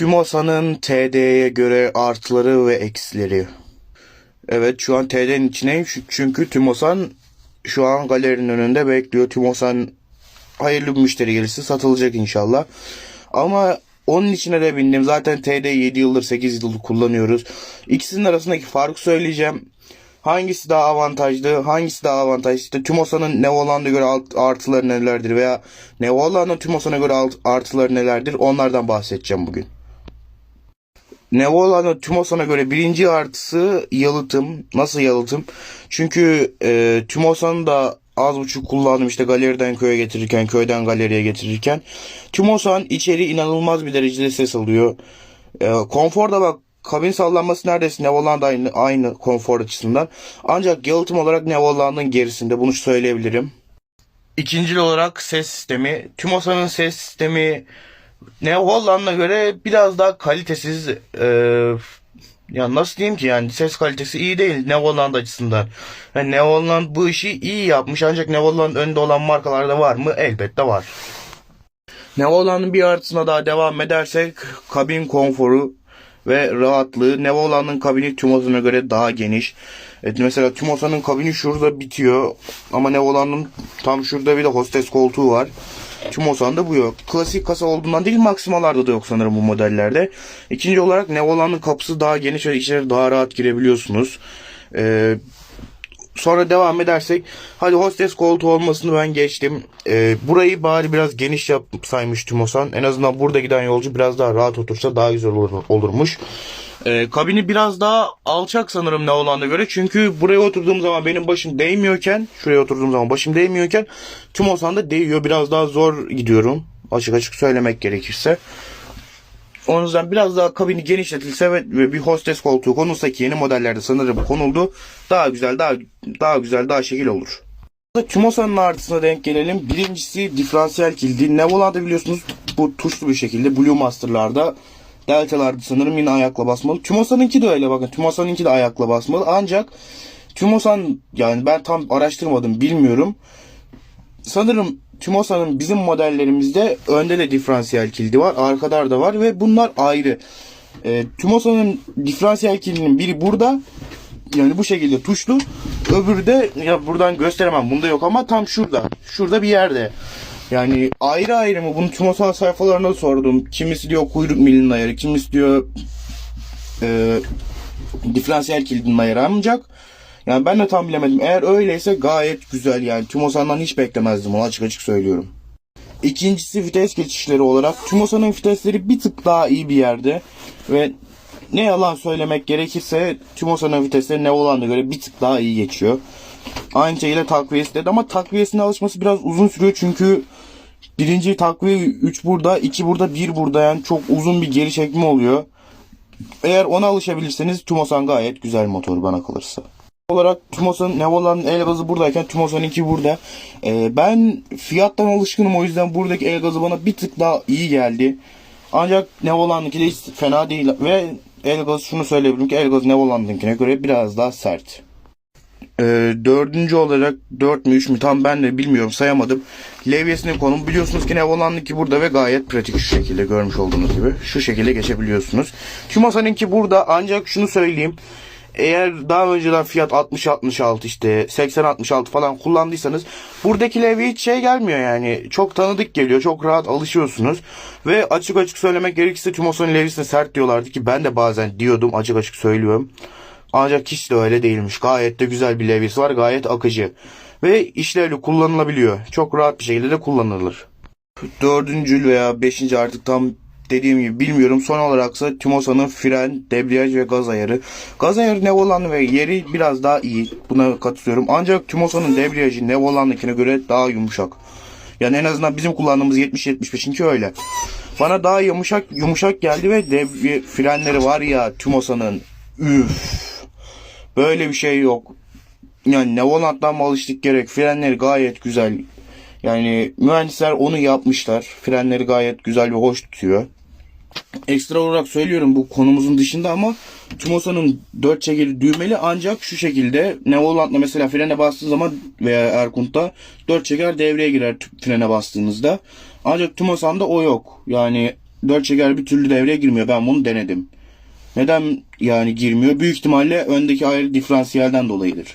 TÜMOSA'nın TD'ye göre artıları ve eksileri. Evet şu an TD'nin içindeyim Şu- çünkü TÜMOSAN şu an galerinin önünde bekliyor. TÜMOSAN hayırlı bir müşteri gelirse satılacak inşallah. Ama onun içine de bindim. Zaten TD 7 yıldır 8 yıldır kullanıyoruz. İkisinin arasındaki farkı söyleyeceğim. Hangisi daha avantajlı, hangisi daha avantajlı? İşte TÜMOSA'nın Neolan'a göre alt- artıları nelerdir veya Neolan'ın TÜMOSA'na göre alt- artıları nelerdir? Onlardan bahsedeceğim bugün. Nevola'nın TÜMOSAN'a göre birinci artısı yalıtım. Nasıl yalıtım? Çünkü e, TÜMOSAN'ı da az buçuk kullandım işte galeriden köye getirirken, köyden galeriye getirirken. TÜMOSAN içeri inanılmaz bir derecede ses alıyor. E, konforda bak kabin sallanması neredeyse Nevola'nda aynı, aynı konfor açısından. Ancak yalıtım olarak Nevola'nın gerisinde bunu söyleyebilirim. İkincil olarak ses sistemi. TÜMOSAN'ın ses sistemi ne Holland'a göre biraz daha kalitesiz eee, ya nasıl diyeyim ki yani ses kalitesi iyi değil ne Holland açısından. Yani ne Holland bu işi iyi yapmış ancak ne Holland önde olan markalarda var mı? Elbette var. Ne Holland'ın bir artısına daha devam edersek kabin konforu ve rahatlığı. Nevolan'ın kabini Tümosa'na göre daha geniş. Evet, mesela Tümosa'nın kabini şurada bitiyor. Ama Nevolan'ın tam şurada bir de hostes koltuğu var. Tümosa'nda bu yok. Klasik kasa olduğundan değil maksimalarda da yok sanırım bu modellerde. İkinci olarak Nevolan'ın kapısı daha geniş ve içeri daha rahat girebiliyorsunuz. Ee, Sonra devam edersek hadi hostes koltuğu olmasını ben geçtim. Ee, burayı bari biraz geniş yapsaymış Timosan. En azından burada giden yolcu biraz daha rahat otursa daha güzel olur, olurmuş. Ee, kabini biraz daha alçak sanırım ne olana göre. Çünkü buraya oturduğum zaman benim başım değmiyorken, şuraya oturduğum zaman başım değmiyorken Timosan'da değiyor. Biraz daha zor gidiyorum. Açık açık söylemek gerekirse. O yüzden biraz daha kabini genişletilse ve bir hostes koltuğu konulsa ki yeni modellerde sanırım konuldu. Daha güzel, daha daha güzel, daha şekil olur. Tümosa'nın artısına denk gelelim. Birincisi diferansiyel kilidi. Nevola'da biliyorsunuz bu tuşlu bir şekilde Blue Master'larda Delta'larda sanırım yine ayakla basmalı. Tümosa'nınki de öyle bakın. Tümosa'nınki de ayakla basmalı. Ancak Tümosan yani ben tam araştırmadım bilmiyorum. Sanırım Tümosa'nın bizim modellerimizde önde de diferansiyel kilidi var. Arkada da var ve bunlar ayrı. E, Tümosa'nın diferansiyel kilidinin biri burada. Yani bu şekilde tuşlu. Öbürü de ya buradan gösteremem. Bunda yok ama tam şurada. Şurada bir yerde. Yani ayrı ayrı mı? Bunu Tümosan sayfalarına sordum. Kimisi diyor kuyruk milinin ayarı. Kimisi diyor e, diferansiyel kilidinin ayarı ancak yani ben de tam bilemedim. Eğer öyleyse gayet güzel yani. Tümosan'dan hiç beklemezdim onu açık açık söylüyorum. İkincisi vites geçişleri olarak Tümosa'nın vitesleri bir tık daha iyi bir yerde ve ne yalan söylemek gerekirse Tümosa'nın vitesleri ne olana göre bir tık daha iyi geçiyor. Aynı şekilde takviyesi de ama takviyesine alışması biraz uzun sürüyor çünkü birinci takviye 3 burada, 2 burada, 1 burada yani çok uzun bir geri çekme oluyor. Eğer ona alışabilirseniz Tumosan gayet güzel motor bana kalırsa olarak Tümosa'nın Nevola'nın el gazı buradayken Tümosa'nınki burada. Ee, ben fiyattan alışkınım o yüzden buradaki el gazı bana bir tık daha iyi geldi. Ancak Nevola'nınki de hiç fena değil ve el gazı şunu söyleyebilirim ki el gazı Nevola'nınkine göre biraz daha sert. Ee, dördüncü olarak 4 mü 3 mü tam ben de bilmiyorum sayamadım. Levyesinin konumu biliyorsunuz ki Nevola'nınki burada ve gayet pratik şu şekilde görmüş olduğunuz gibi. Şu şekilde geçebiliyorsunuz. Tümosa'nınki burada ancak şunu söyleyeyim. Eğer daha önceden fiyat 60-66 işte 80-66 falan kullandıysanız buradaki levye hiç şey gelmiyor yani. Çok tanıdık geliyor. Çok rahat alışıyorsunuz. Ve açık açık söylemek gerekirse Tümosa'nın levyesine sert diyorlardı ki ben de bazen diyordum açık açık söylüyorum. Ancak hiç de öyle değilmiş. Gayet de güzel bir levyesi var. Gayet akıcı. Ve işlevli kullanılabiliyor. Çok rahat bir şekilde de kullanılır. Dördüncü veya beşinci artık tam dediğim gibi bilmiyorum. Son olaraksa Tümosa'nın fren, debriyaj ve gaz ayarı. Gaz ayarı Nevolan ve yeri biraz daha iyi. Buna katılıyorum. Ancak Tümosa'nın debriyajı Nevolan'dakine göre daha yumuşak. Yani en azından bizim kullandığımız 70-75'inki öyle. Bana daha yumuşak yumuşak geldi ve devri, frenleri var ya Tümosa'nın üf. Böyle bir şey yok. Yani Nevoland'dan mı alıştık gerek? Frenleri gayet güzel. Yani mühendisler onu yapmışlar. Frenleri gayet güzel ve hoş tutuyor. Ekstra olarak söylüyorum bu konumuzun dışında ama Tümosa'nın 4 çekili düğmeli ancak şu şekilde Nevoland'la mesela frene bastığı zaman veya Erkunt'ta 4 çeker devreye girer frene bastığınızda. Ancak Tümosan'da o yok. Yani dört çeker bir türlü devreye girmiyor. Ben bunu denedim. Neden yani girmiyor? Büyük ihtimalle öndeki ayrı diferansiyelden dolayıdır.